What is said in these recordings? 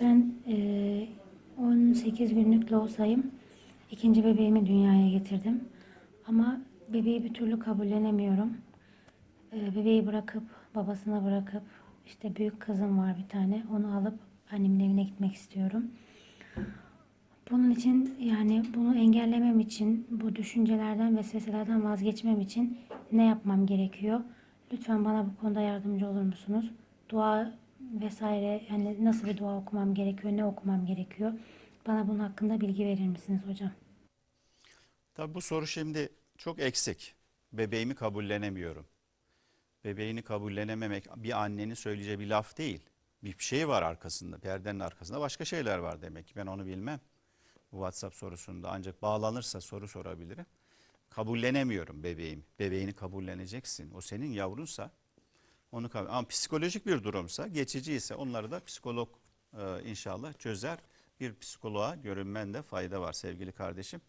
Ben eee, 18 günlük loğusayım. İkinci bebeğimi dünyaya getirdim. Ama bebeği bir türlü kabullenemiyorum. Eee, bebeği bırakıp, babasına bırakıp, işte büyük kızım var bir tane. Onu alıp annemin evine gitmek istiyorum. Bunun için yani bunu engellemem için, bu düşüncelerden, vesveselerden vazgeçmem için ne yapmam gerekiyor? Lütfen bana bu konuda yardımcı olur musunuz? Dua vesaire yani nasıl bir dua okumam gerekiyor, ne okumam gerekiyor? Bana bunun hakkında bilgi verir misiniz hocam? Tabii bu soru şimdi çok eksik. Bebeğimi kabullenemiyorum. Bebeğini kabullenememek bir annenin söyleyeceği bir laf değil. Bir şey var arkasında, perdenin arkasında başka şeyler var demek ki ben onu bilmem. Bu WhatsApp sorusunda ancak bağlanırsa soru sorabilirim. Kabullenemiyorum bebeğim. Bebeğini kabulleneceksin. O senin yavrunsa onu kabul. Ama psikolojik bir durumsa, geçici ise onları da psikolog e, inşallah çözer. Bir psikoloğa görünmende fayda var sevgili kardeşim.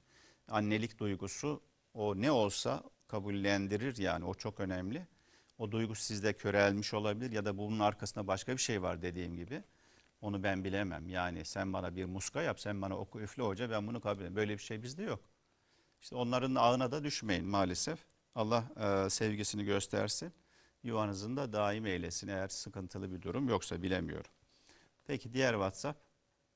Annelik duygusu o ne olsa kabullendirir yani o çok önemli. O duygu sizde körelmiş olabilir ya da bunun arkasında başka bir şey var dediğim gibi. Onu ben bilemem. Yani sen bana bir muska yap, sen bana oku üfle hoca ben bunu kabul ederim. Böyle bir şey bizde yok. İşte onların ağına da düşmeyin maalesef. Allah e, sevgisini göstersin. Yuvanızın da daim eylesin eğer sıkıntılı bir durum yoksa bilemiyorum. Peki diğer WhatsApp.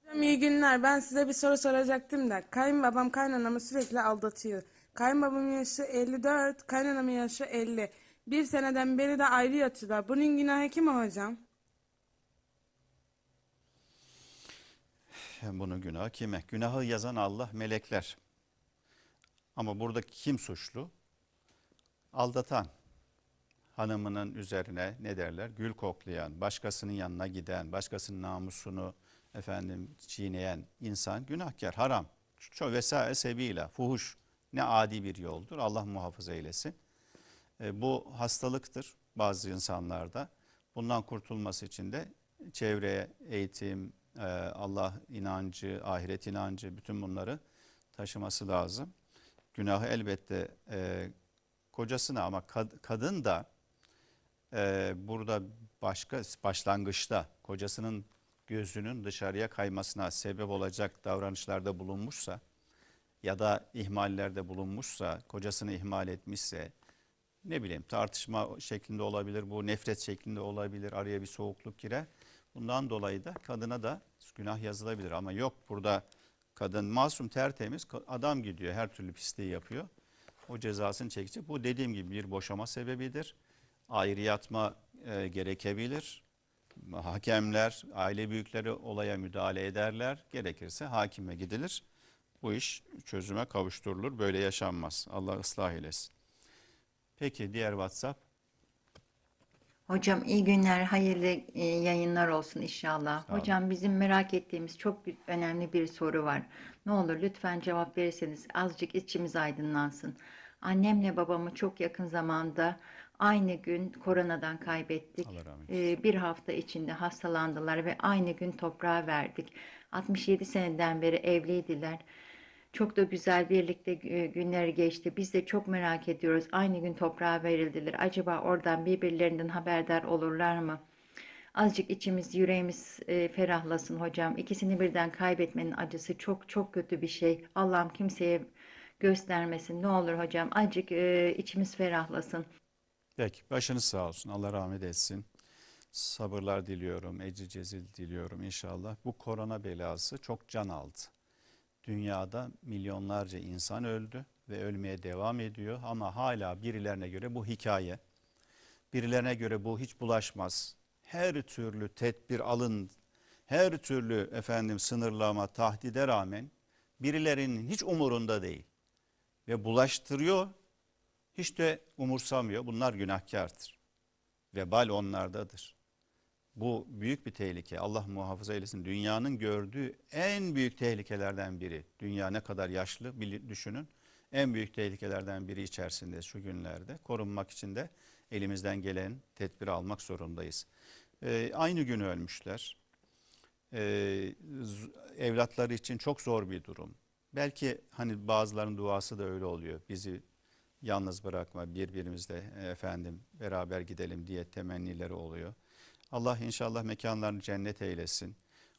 Hocam iyi günler. Ben size bir soru soracaktım da. Kayınbabam kaynanamı sürekli aldatıyor. Kayınbabamın yaşı 54, kaynanamın yaşı 50. Bir seneden beri de ayrı yatıyorlar. Bunun günahı kime hocam? Bunun günahı kime? Günahı yazan Allah, melekler. Ama burada kim suçlu? Aldatan. Hanımının üzerine ne derler? Gül koklayan, başkasının yanına giden, başkasının namusunu efendim çiğneyen insan günahkar, haram. Çok vesaire sebiyle, fuhuş ne adi bir yoldur. Allah muhafaza eylesin. E, bu hastalıktır bazı insanlarda. Bundan kurtulması için de çevreye eğitim, e, Allah inancı, ahiret inancı bütün bunları taşıması lazım. Günahı elbette e, kocasına ama kad- kadın da e, burada başka başlangıçta kocasının gözünün dışarıya kaymasına sebep olacak davranışlarda bulunmuşsa ya da ihmallerde bulunmuşsa, kocasını ihmal etmişse, ne bileyim tartışma şeklinde olabilir, bu nefret şeklinde olabilir, araya bir soğukluk girer. Bundan dolayı da kadına da günah yazılabilir ama yok burada kadın masum tertemiz adam gidiyor her türlü pisliği yapıyor. O cezasını çekecek. Bu dediğim gibi bir boşama sebebidir. Ayrı yatma e, gerekebilir. Hakemler, aile büyükleri olaya müdahale ederler. Gerekirse hakime gidilir. Bu iş çözüme kavuşturulur. Böyle yaşanmaz. Allah ıslah eylesin. Peki diğer WhatsApp. Hocam iyi günler, hayırlı e, yayınlar olsun inşallah. Hocam bizim merak ettiğimiz çok önemli bir soru var. Ne olur lütfen cevap verirseniz azıcık içimiz aydınlansın. Annemle babamı çok yakın zamanda aynı gün koronadan kaybettik. E, bir hafta içinde hastalandılar ve aynı gün toprağa verdik. 67 seneden beri evliydiler. Çok da güzel birlikte e, günleri geçti. Biz de çok merak ediyoruz. Aynı gün toprağa verildiler. Acaba oradan birbirlerinden haberdar olurlar mı? Azıcık içimiz, yüreğimiz e, ferahlasın hocam. İkisini birden kaybetmenin acısı çok çok kötü bir şey. Allah'ım kimseye göstermesin. Ne olur hocam. Azıcık e, içimiz ferahlasın. Peki başınız sağ olsun. Allah rahmet etsin. Sabırlar diliyorum. Ecri cezil diliyorum inşallah. Bu korona belası çok can aldı. Dünyada milyonlarca insan öldü ve ölmeye devam ediyor ama hala birilerine göre bu hikaye. Birilerine göre bu hiç bulaşmaz. Her türlü tedbir alın, her türlü efendim sınırlama, tahdide rağmen birilerinin hiç umurunda değil ve bulaştırıyor, hiç de umursamıyor. Bunlar günahkardır. Vebal onlardadır. Bu büyük bir tehlike. Allah muhafaza eylesin. Dünyanın gördüğü en büyük tehlikelerden biri. Dünya ne kadar yaşlı düşünün. En büyük tehlikelerden biri içerisinde şu günlerde. Korunmak için de elimizden gelen tedbiri almak zorundayız. Ee, aynı gün ölmüşler. Ee, evlatları için çok zor bir durum. Belki hani bazılarının duası da öyle oluyor. Bizi yalnız bırakma, birbirimizle e, efendim beraber gidelim diye temennileri oluyor. Allah inşallah mekanlarını cennet eylesin.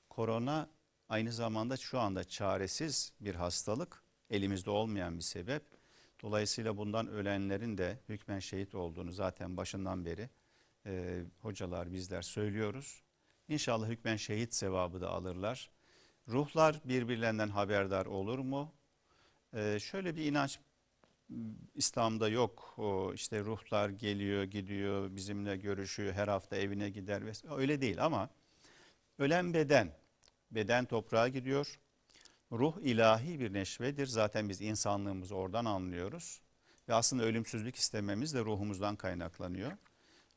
korona aynı zamanda şu anda çaresiz bir hastalık, elimizde olmayan bir sebep. Dolayısıyla bundan ölenlerin de hükmen şehit olduğunu zaten başından beri e, hocalar bizler söylüyoruz. İnşallah hükmen şehit sevabı da alırlar. Ruhlar birbirlerinden haberdar olur mu? E, şöyle bir inanç İslam'da yok. O işte ruhlar geliyor, gidiyor, bizimle görüşüyor, her hafta evine gider vesaire. Öyle değil ama ölen beden, beden toprağa gidiyor. Ruh ilahi bir neşvedir. Zaten biz insanlığımızı oradan anlıyoruz. Ve aslında ölümsüzlük istememiz de ruhumuzdan kaynaklanıyor.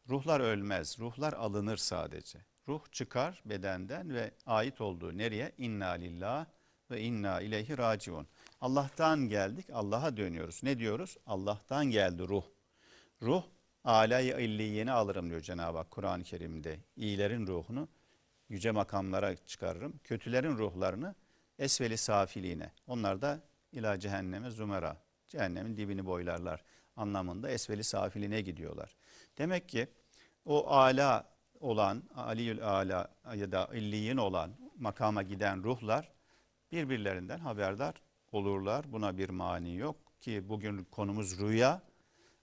Ruhlar ölmez, ruhlar alınır sadece. Ruh çıkar bedenden ve ait olduğu nereye? İnna lillah ve inna ileyhi raciun. Allah'tan geldik, Allah'a dönüyoruz. Ne diyoruz? Allah'tan geldi ruh. Ruh, alay-ı illiyeni alırım diyor Cenab-ı Hak Kur'an-ı Kerim'de. İyilerin ruhunu yüce makamlara çıkarırım. Kötülerin ruhlarını esveli safiliğine. Onlar da ila cehenneme zumera. Cehennemin dibini boylarlar anlamında esveli safiline gidiyorlar. Demek ki o ala olan, aliyül ala ya da illiyin olan makama giden ruhlar birbirlerinden haberdar olurlar. Buna bir mani yok ki bugün konumuz rüya.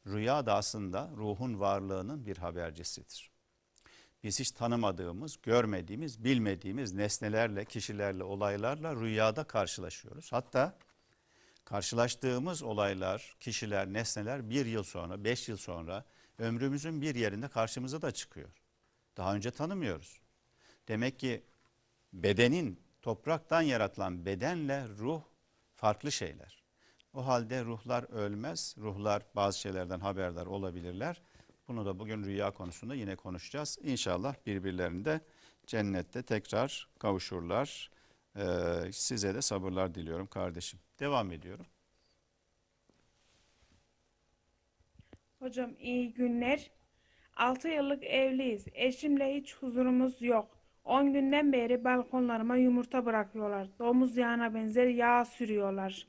Rüya da aslında ruhun varlığının bir habercisidir. Biz hiç tanımadığımız, görmediğimiz, bilmediğimiz nesnelerle, kişilerle, olaylarla rüyada karşılaşıyoruz. Hatta karşılaştığımız olaylar, kişiler, nesneler bir yıl sonra, beş yıl sonra ömrümüzün bir yerinde karşımıza da çıkıyor. Daha önce tanımıyoruz. Demek ki bedenin topraktan yaratılan bedenle ruh farklı şeyler. O halde ruhlar ölmez, ruhlar bazı şeylerden haberdar olabilirler. Bunu da bugün rüya konusunda yine konuşacağız. İnşallah birbirlerinde cennette tekrar kavuşurlar. Ee, size de sabırlar diliyorum kardeşim. Devam ediyorum. Hocam iyi günler. 6 yıllık evliyiz. Eşimle hiç huzurumuz yok. 10 günden beri balkonlarıma yumurta bırakıyorlar. Domuz yağına benzer yağ sürüyorlar.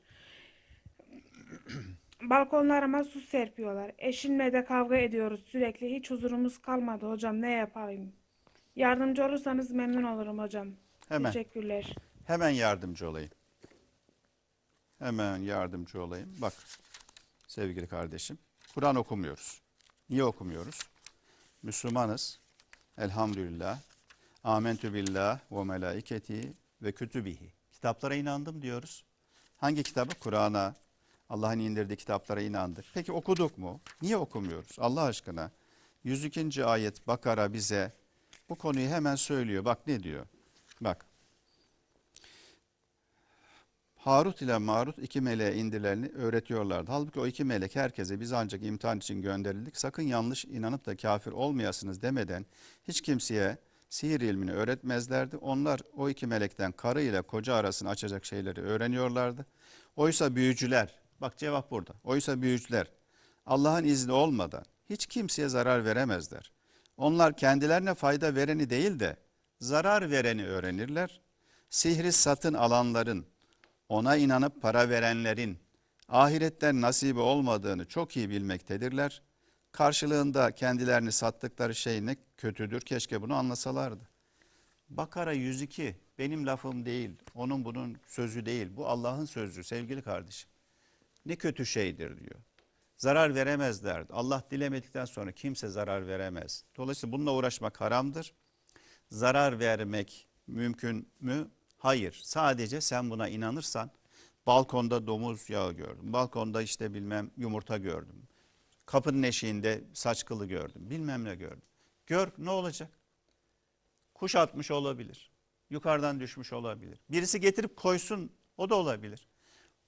Balkonlarıma su serpiyorlar. Eşimle de kavga ediyoruz sürekli. Hiç huzurumuz kalmadı hocam. Ne yapayım? Yardımcı olursanız memnun olurum hocam. Hemen. Teşekkürler. Hemen yardımcı olayım. Hemen yardımcı olayım. Bak sevgili kardeşim. Kur'an okumuyoruz. Niye okumuyoruz? Müslümanız. Elhamdülillah. Amentü billah ve melaiketi ve kütübihi. Kitaplara inandım diyoruz. Hangi kitabı? Kur'an'a. Allah'ın indirdiği kitaplara inandık. Peki okuduk mu? Niye okumuyoruz? Allah aşkına. 102. ayet Bakara bize bu konuyu hemen söylüyor. Bak ne diyor? Bak. Harut ile Marut iki meleğe indilerini öğretiyorlardı. Halbuki o iki melek herkese biz ancak imtihan için gönderildik. Sakın yanlış inanıp da kafir olmayasınız demeden hiç kimseye sihir ilmini öğretmezlerdi. Onlar o iki melekten karı ile koca arasını açacak şeyleri öğreniyorlardı. Oysa büyücüler, bak cevap burada. Oysa büyücüler Allah'ın izni olmadan hiç kimseye zarar veremezler. Onlar kendilerine fayda vereni değil de zarar vereni öğrenirler. Sihri satın alanların, ona inanıp para verenlerin ahiretten nasibi olmadığını çok iyi bilmektedirler. Karşılığında kendilerini sattıkları şey ne kötüdür. Keşke bunu anlasalardı. Bakara 102 benim lafım değil. Onun bunun sözü değil. Bu Allah'ın sözü sevgili kardeşim. Ne kötü şeydir diyor. Zarar veremezlerdi. Allah dilemedikten sonra kimse zarar veremez. Dolayısıyla bununla uğraşmak haramdır. Zarar vermek mümkün mü? Hayır. Sadece sen buna inanırsan balkonda domuz yağı gördüm. Balkonda işte bilmem yumurta gördüm. Kapının eşiğinde saç kılı gördüm. Bilmem ne gördüm. Gör ne olacak? Kuş atmış olabilir. Yukarıdan düşmüş olabilir. Birisi getirip koysun o da olabilir.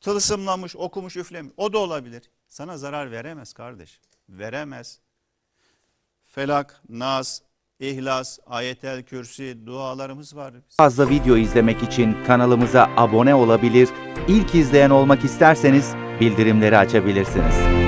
Tılsımlamış, okumuş, üflemiş o da olabilir. Sana zarar veremez kardeş. Veremez. Felak, Nas, İhlas, Ayetel Kürsi dualarımız var. fazla video izlemek için kanalımıza abone olabilir, ilk izleyen olmak isterseniz bildirimleri açabilirsiniz.